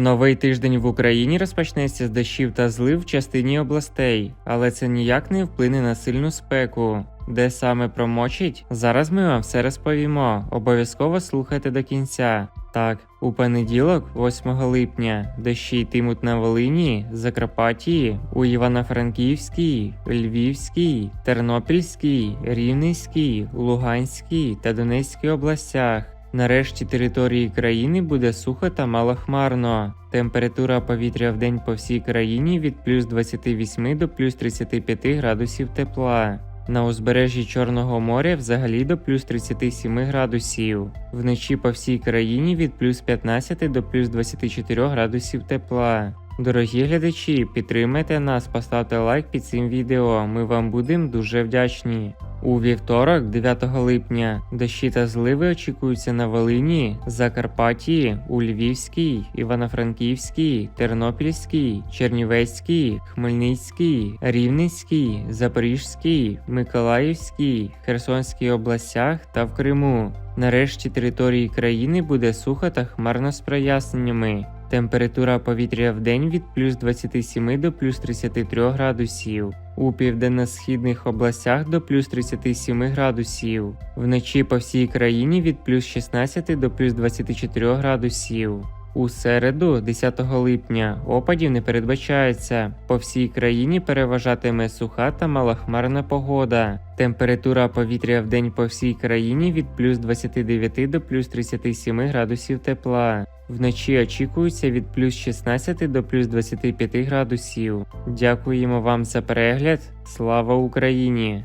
Новий тиждень в Україні розпочнеться з дощів та злив в частині областей, але це ніяк не вплине на сильну спеку. Де саме промочить? Зараз ми вам все розповімо. Обов'язково слухайте до кінця. Так, у понеділок, 8 липня, дощі йтимуть на Волині, Закарпатії, у Івано-Франківській, Львівській, Тернопільській, Рівненській, Луганській та Донецькій областях. Нарешті території країни буде сухо та малохмарно. Температура повітря в день по всій країні від плюс 28 до плюс 35 градусів тепла. На узбережжі Чорного моря взагалі до плюс 37 градусів. Вночі по всій країні від плюс 15 до плюс 24 градусів тепла. Дорогі глядачі, підтримайте нас, поставте лайк під цим відео. Ми вам будемо дуже вдячні. У вівторок, 9 липня, дощі та зливи очікуються на Волині, Закарпатті, у Львівській, Івано-Франківській, Тернопільській, Чернівецькій, Хмельницькій, Рівненській, Запорізькій, Миколаївській, Херсонській областях та в Криму. Нарешті території країни буде сухо та хмарно з проясненнями. Температура повітря в день від плюс 27 до плюс 33 градусів. У південно-східних областях до плюс 37 градусів. Вночі по всій країні від плюс 16 до плюс 24 градусів. У середу, 10 липня, опадів не передбачається. По всій країні переважатиме суха та малохмарна погода. Температура повітря в день по всій країні від плюс 29 до плюс 37 градусів тепла. Вночі очікується від плюс 16 до плюс 25 градусів. Дякуємо вам за перегляд. Слава Україні!